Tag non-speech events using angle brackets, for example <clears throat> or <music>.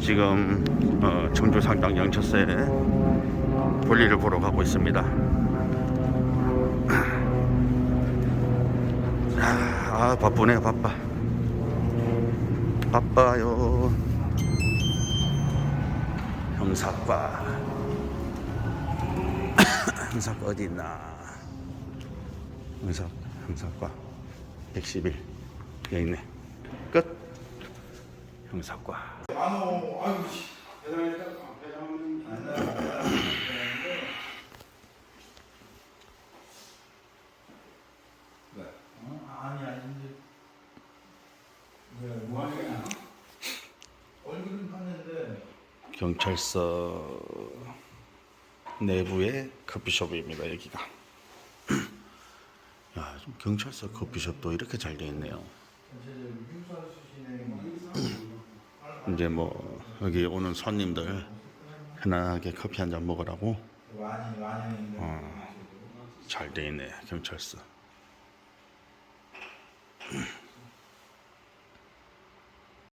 지금 어, 청주상당 영철사에 볼일을 보러 가고 있습니다. <clears throat> 아 바쁘네 바빠. 바빠요. 형사과. <clears throat> 형사과 어디 있나? 형사 형사과 111 여기 있네. 끝. 형사과. 아노 아유? 아니 아닌데 왜 뭐 하냐 얼굴은 봤는데 경찰서 내부의 커피숍입니다. 여기가. <clears throat> 야, 좀 경찰서 커피숍도 이렇게 잘돼 있네요. 전체적으로 유사 수신에 이제 뭐 여기 오는 손님들 편안하게 커피 한 잔 먹으라고? 어, 잘 돼 있네 경찰서.